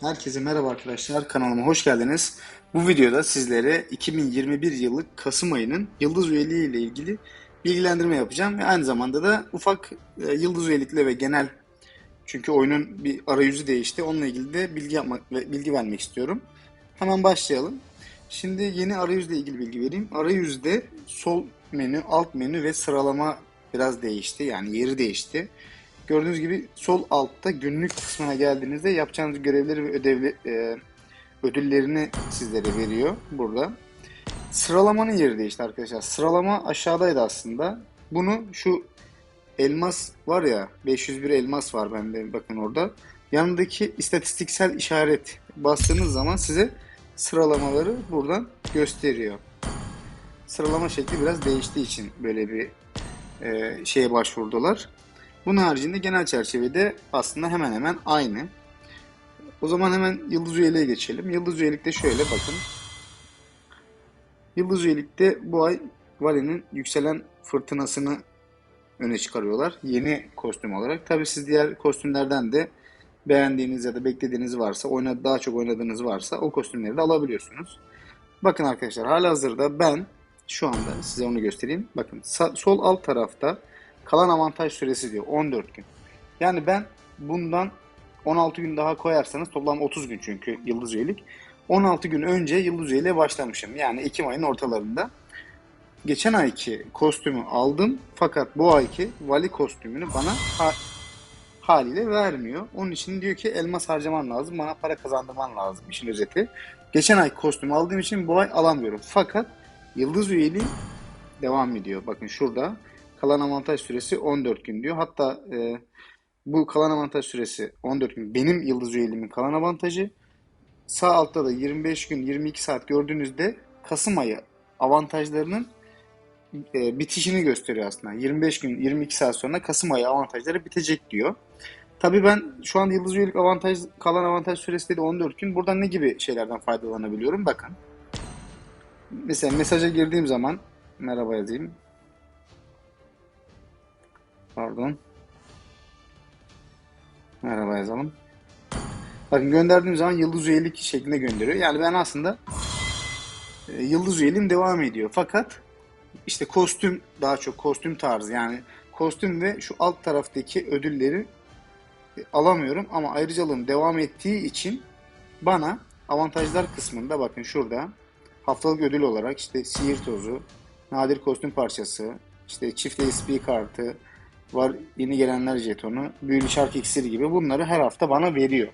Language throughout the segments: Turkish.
Herkese merhaba arkadaşlar. Kanalıma hoş geldiniz. Bu videoda sizlere 2021 yılı Kasım ayının yıldız üyeliği ile ilgili bilgilendirme yapacağım ve aynı zamanda da ufak e, yıldız üyelikle ve genel çünkü oyunun bir arayüzü değişti. Onunla ilgili de bilgi yapmak ve bilgi vermek istiyorum. Hemen başlayalım. Şimdi yeni arayüzle ilgili bilgi vereyim. Arayüzde sol menü, alt menü ve sıralama biraz değişti. Yani yeri değişti. Gördüğünüz gibi sol altta günlük kısmına geldiğinizde yapacağınız görevleri ve ödevli, e, ödüllerini sizlere veriyor burada. Sıralamanın yeri değişti arkadaşlar. Sıralama aşağıdaydı aslında. Bunu şu elmas var ya 501 elmas var bende bakın orada. Yanındaki istatistiksel işaret bastığınız zaman size sıralamaları buradan gösteriyor. Sıralama şekli biraz değiştiği için böyle bir e, şeye başvurdular. Bunun haricinde genel çerçevede aslında hemen hemen aynı. O zaman hemen yıldız üyeliğe geçelim. Yıldız üyelikte şöyle bakın. Yıldız üyelikte bu ay Vali'nin yükselen fırtınasını öne çıkarıyorlar. Yeni kostüm olarak. Tabi siz diğer kostümlerden de beğendiğiniz ya da beklediğiniz varsa, oynadı, daha çok oynadığınız varsa o kostümleri de alabiliyorsunuz. Bakın arkadaşlar halihazırda ben şu anda size onu göstereyim. Bakın sol alt tarafta kalan avantaj süresi diyor 14 gün. Yani ben bundan 16 gün daha koyarsanız toplam 30 gün çünkü yıldız üyelik. 16 gün önce yıldız üyeliğe başlamışım. Yani Ekim ayının ortalarında. Geçen ayki kostümü aldım fakat bu ayki vali kostümünü bana ha- haliyle vermiyor. Onun için diyor ki elmas harcaman lazım, bana para kazandırman lazım işin özeti. Geçen ay kostüm aldığım için bu ay alamıyorum. Fakat yıldız üyeliği devam ediyor. Bakın şurada kalan avantaj süresi 14 gün diyor. Hatta e, bu kalan avantaj süresi 14 gün. Benim yıldız üyeliğimin kalan avantajı. Sağ altta da 25 gün 22 saat gördüğünüzde Kasım ayı avantajlarının e, bitişini gösteriyor aslında. 25 gün 22 saat sonra Kasım ayı avantajları bitecek diyor. Tabii ben şu an yıldız üyelik avantaj kalan avantaj süresi de 14 gün. Buradan ne gibi şeylerden faydalanabiliyorum? Bakın. Mesela mesaja girdiğim zaman merhaba yazayım. Pardon. Merhaba yazalım. Bakın gönderdiğim zaman yıldız üyelik şeklinde gönderiyor. Yani ben aslında e, yıldız üyeliğim devam ediyor. Fakat işte kostüm daha çok kostüm tarzı yani kostüm ve şu alt taraftaki ödülleri e, alamıyorum ama ayrıcalığım devam ettiği için bana avantajlar kısmında bakın şurada haftalık ödül olarak işte sihir tozu, nadir kostüm parçası, işte çift SP kartı, var yeni gelenler jetonu, büyülü şark iksiri gibi bunları her hafta bana veriyor.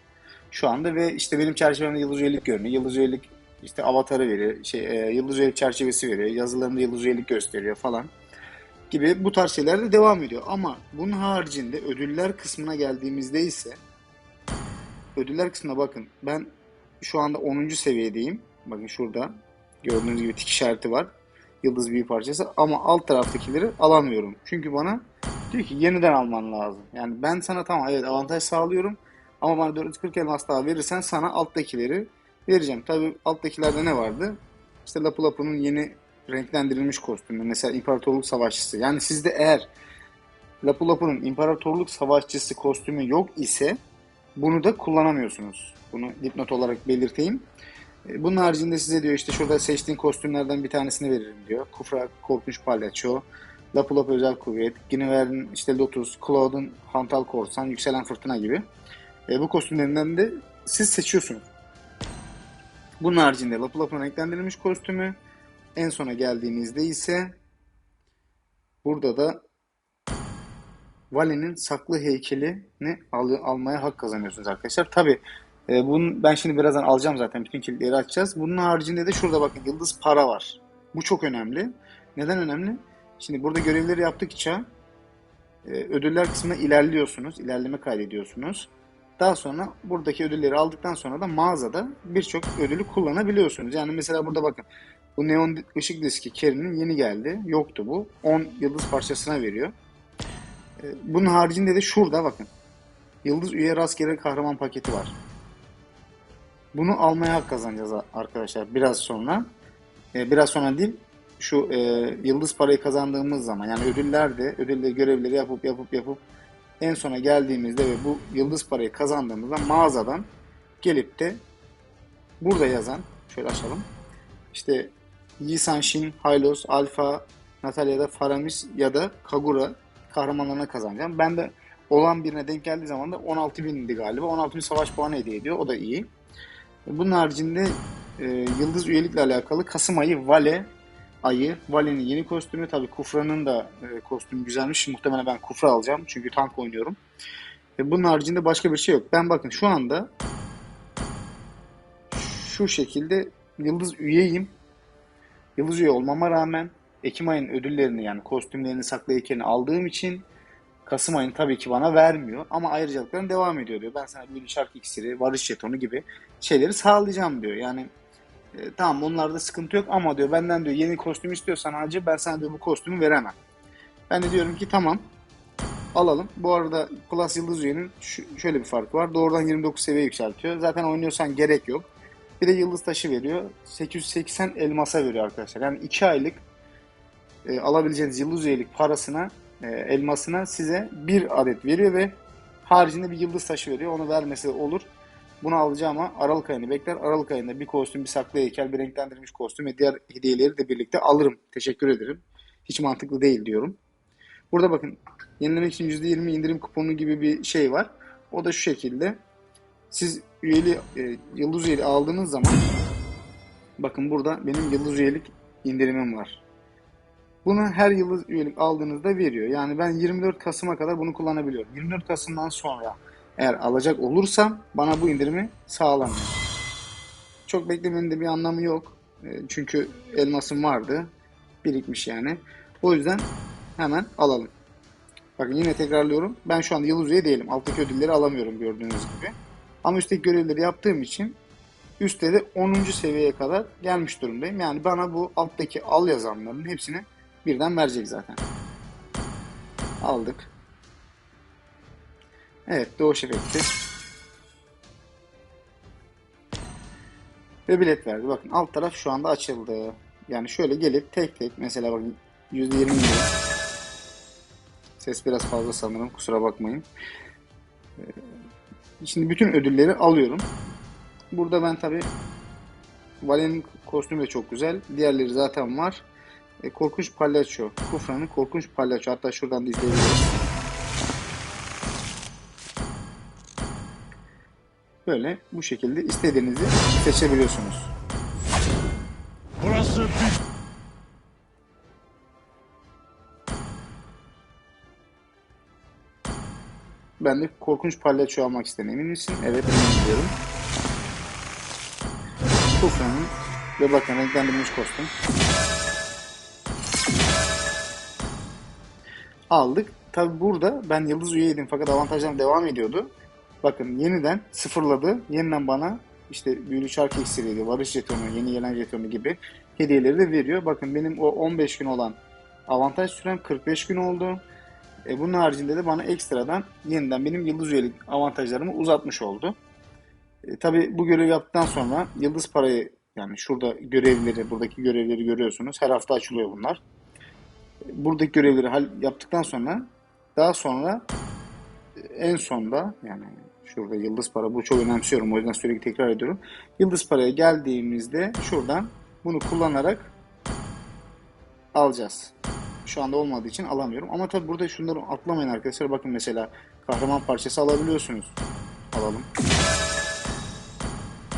Şu anda ve işte benim çerçevemde yıldız üyelik görünüyor. Yıldız üyelik işte avatarı veriyor, şey, e, yıldız üyelik çerçevesi veriyor, yazılarında yıldız üyelik gösteriyor falan gibi bu tarz şeyler de devam ediyor. Ama bunun haricinde ödüller kısmına geldiğimizde ise ödüller kısmına bakın ben şu anda 10. seviyedeyim. Bakın şurada gördüğünüz gibi tik işareti var. Yıldız büyü parçası ama alt taraftakileri alamıyorum. Çünkü bana diyor ki yeniden alman lazım. Yani ben sana tamam evet avantaj sağlıyorum ama bana 440 elmas daha verirsen sana alttakileri vereceğim. Tabi alttakilerde ne vardı? İşte Lapu Lapu'nun yeni renklendirilmiş kostümü. Mesela İmparatorluk Savaşçısı. Yani sizde eğer Lapu Lapu'nun İmparatorluk Savaşçısı kostümü yok ise bunu da kullanamıyorsunuz. Bunu dipnot olarak belirteyim. E, Bunun haricinde size diyor işte şurada seçtiğin kostümlerden bir tanesini veririm diyor. Kufra Korkmuş Palyaço, Lapu Lapu Özel Kuvvet, Guinevere'in işte Lotus, Cloud'un Hantal Korsan, Yükselen Fırtına gibi. E, bu kostümlerinden de siz seçiyorsunuz. Bunun haricinde Lapu Lapu'nun renklendirilmiş kostümü. En sona geldiğinizde ise burada da Vali'nin saklı heykelini al, almaya hak kazanıyorsunuz arkadaşlar. Tabi e, bunun, ben şimdi birazdan alacağım zaten bütün kilitleri açacağız. Bunun haricinde de şurada bakın yıldız para var. Bu çok önemli. Neden önemli? Şimdi burada görevleri yaptıkça e, ödüller kısmına ilerliyorsunuz. ilerleme kaydediyorsunuz. Daha sonra buradaki ödülleri aldıktan sonra da mağazada birçok ödülü kullanabiliyorsunuz. Yani mesela burada bakın bu neon ışık diski Kerin'in yeni geldi. Yoktu bu. 10 yıldız parçasına veriyor. E, Bunun haricinde de şurada bakın. Yıldız üye rastgele kahraman paketi var. Bunu almaya hak kazanacağız arkadaşlar biraz sonra. E, biraz sonra değil şu e, yıldız parayı kazandığımız zaman yani ödüllerde ödülleri görevleri yapıp yapıp yapıp en sona geldiğimizde ve bu yıldız parayı kazandığımızda mağazadan gelip de burada yazan, şöyle açalım. İşte Yi Sanshin, Hylos, Alpha, Natalia'da Faramis ya da Kagura kahramanlarına kazanacağım. Ben de olan birine denk geldiği zaman da 16.000'di galiba. 16.000 savaş puanı hediye ediyor. O da iyi. Bunun haricinde e, yıldız üyelikle alakalı Kasım ayı Vale ayı. Vale'nin yeni kostümü. Tabii Kufra'nın da e, kostümü güzelmiş. Muhtemelen ben Kufra alacağım. Çünkü tank oynuyorum. E, bunun haricinde başka bir şey yok. Ben bakın şu anda şu şekilde yıldız üyeyim. Yıldız üye olmama rağmen Ekim ayının ödüllerini yani kostümlerini saklayıken aldığım için Kasım ayını tabii ki bana vermiyor ama ayrıcalıkların devam ediyor diyor. Ben sana büyülü şark iksiri, varış jetonu gibi şeyleri sağlayacağım diyor. Yani e, tamam onlarda sıkıntı yok ama diyor benden diyor yeni kostüm istiyorsan hacı ben sana diyor bu kostümü veremem. Ben de diyorum ki tamam alalım. Bu arada Plus Yıldız Üye'nin şöyle bir farkı var. Doğrudan 29 seviye yükseltiyor. Zaten oynuyorsan gerek yok. Bir de yıldız taşı veriyor. 880 elmasa veriyor arkadaşlar. Yani 2 aylık e, alabileceğiniz yıldız üyelik parasına, e, elmasına size bir adet veriyor ve haricinde bir yıldız taşı veriyor. Onu vermesi olur. Bunu alacağım ama Aralık ayını bekler. Aralık ayında bir kostüm, bir saklı heykel, bir renklendirilmiş kostüm ve diğer hediyeleri de birlikte alırım. Teşekkür ederim. Hiç mantıklı değil diyorum. Burada bakın yenilemek için %20 indirim kuponu gibi bir şey var. O da şu şekilde. Siz üyeli, e, yıldız üyeli aldığınız zaman bakın burada benim yıldız üyelik indirimim var. Bunu her yıldız üyelik aldığınızda veriyor. Yani ben 24 Kasım'a kadar bunu kullanabiliyorum. 24 Kasım'dan sonra eğer alacak olursam bana bu indirimi sağlamıyor. Çok beklemenin de bir anlamı yok. E, Çünkü elmasım vardı. Birikmiş yani. O yüzden hemen alalım. Bakın yine tekrarlıyorum. Ben şu anda yıldız üye değilim. Alttaki ödülleri alamıyorum gördüğünüz gibi. Ama üstteki görevleri yaptığım için üstte de 10. seviyeye kadar gelmiş durumdayım. Yani bana bu alttaki al yazanların hepsini birden verecek zaten. Aldık. Evet doğuş efekti. Ve bilet verdi. Bakın alt taraf şu anda açıldı. Yani şöyle gelip tek tek mesela bakın %20 indirim. Ses biraz fazla sanırım kusura bakmayın. Ee, Şimdi bütün ödülleri alıyorum. Burada ben tabi Valen'in kostümü de çok güzel. Diğerleri zaten var. E, korkunç palyaço. Kufra'nın korkunç palyaço. Hatta şuradan da izleyebiliriz. Böyle bu şekilde istediğinizi seçebiliyorsunuz. Burası bir Ben de korkunç palyaço almak istedim. Emin misin? Evet eminim diyorum. Kufra'nın ve bakın renklendirilmiş kostüm. Aldık. Tabi burada ben yıldız üyeydim fakat avantajlarım devam ediyordu. Bakın yeniden sıfırladı. Yeniden bana işte büyülü çark iksiriydi, varış jetonu, yeni gelen jetonu gibi hediyeleri de veriyor. Bakın benim o 15 gün olan avantaj sürem 45 gün oldu. E, bunun haricinde de bana ekstradan yeniden benim yıldız üyelik avantajlarımı uzatmış oldu. E, tabii bu görevi yaptıktan sonra yıldız parayı yani şurada görevleri, buradaki görevleri görüyorsunuz. Her hafta açılıyor bunlar. E, buradaki görevleri yaptıktan sonra daha sonra en sonda yani şurada yıldız para bu çok önemsiyorum o yüzden sürekli tekrar ediyorum. Yıldız paraya geldiğimizde şuradan bunu kullanarak alacağız. Şu anda olmadığı için alamıyorum. Ama tabi burada şunları atlamayın arkadaşlar. Bakın mesela kahraman parçası alabiliyorsunuz. Alalım.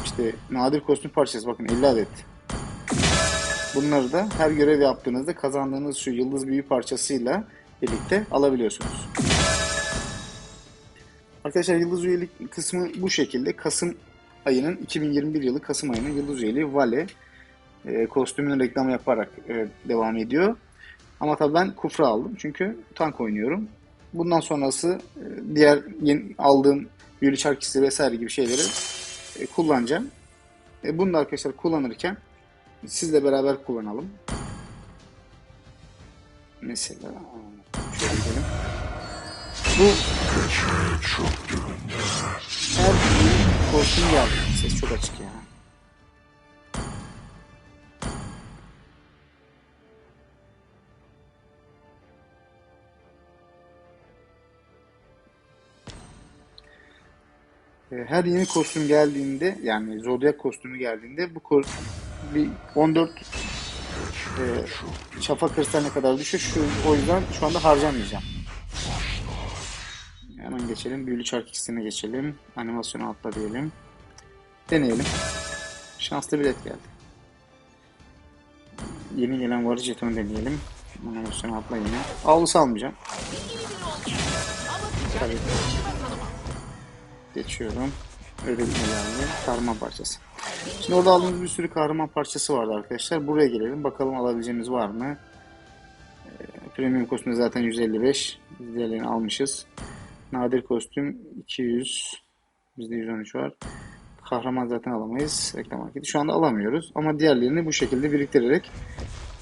İşte nadir kostüm parçası bakın 50 adet. Bunları da her görev yaptığınızda kazandığınız şu yıldız büyü parçasıyla birlikte alabiliyorsunuz. Arkadaşlar yıldız üyelik kısmı bu şekilde. Kasım ayının 2021 yılı Kasım ayının yıldız üyeliği Vale e, kostümünün reklamı yaparak e, devam ediyor. Ama tabii ben kufra aldım çünkü tank oynuyorum. Bundan sonrası e, diğer yeni aldığım büyülü çarkisi vesaire gibi şeyleri e, kullanacağım. E, bunu da arkadaşlar kullanırken sizle beraber kullanalım. Mesela şöyle gidelim. Bu her bir kostüm geldi. Ses çok açık ya. Ee, her yeni kostüm geldiğinde yani Zodiac kostümü geldiğinde bu ko- bir 14 e, şafak kristaline kadar düşüyor. Şu, o yüzden şu anda harcamayacağım. Geçelim. Büyülü çark ikisine geçelim. Animasyonu atla diyelim. Deneyelim. Şanslı bilet geldi. Yeni gelen varı jetonu deneyelim. Animasyonu atla yine. Avlusu almayacağım. Tabii. Geçiyorum. Öyle şey geldi. Kahraman parçası. Şimdi orada aldığımız bir sürü kahraman parçası vardı arkadaşlar. Buraya gelelim. Bakalım alabileceğimiz var mı? Ee, premium kostümü zaten 155. Biz diğerlerini almışız. Nadir kostüm 200. Bizde 113 var. Kahraman zaten alamayız. Reklam marketi. Şu anda alamıyoruz. Ama diğerlerini bu şekilde biriktirerek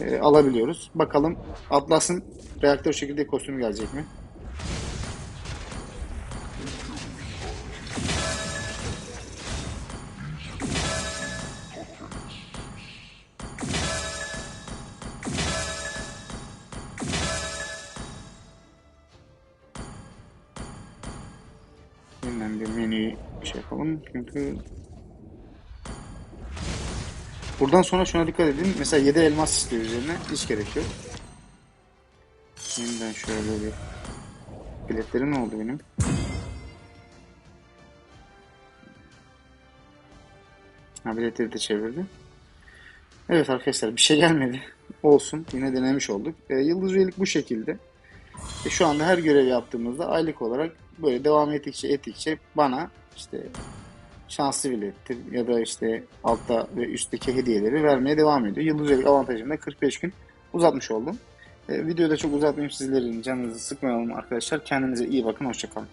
e, alabiliyoruz. Bakalım Atlas'ın reaktör şekilde kostümü gelecek mi? Menüyü şey yapalım. Çünkü buradan sonra şuna dikkat edin. Mesela 7 elmas istiyor üzerine. Hiç gerek yok. Yeniden şöyle bir biletlerim ne oldu benim? Ha biletleri de çevirdi. Evet arkadaşlar bir şey gelmedi. Olsun. Yine denemiş olduk. E, Yıldız üyelik bu şekilde. E, şu anda her görev yaptığımızda aylık olarak böyle devam ettikçe ettikçe bana işte şanslı bilettir ya da işte altta ve üstteki hediyeleri vermeye devam ediyor. Yıldız üyelik avantajını da 45 gün uzatmış oldum. E, videoda çok uzatmayayım sizlerin canınızı sıkmayalım arkadaşlar. Kendinize iyi bakın. Hoşçakalın.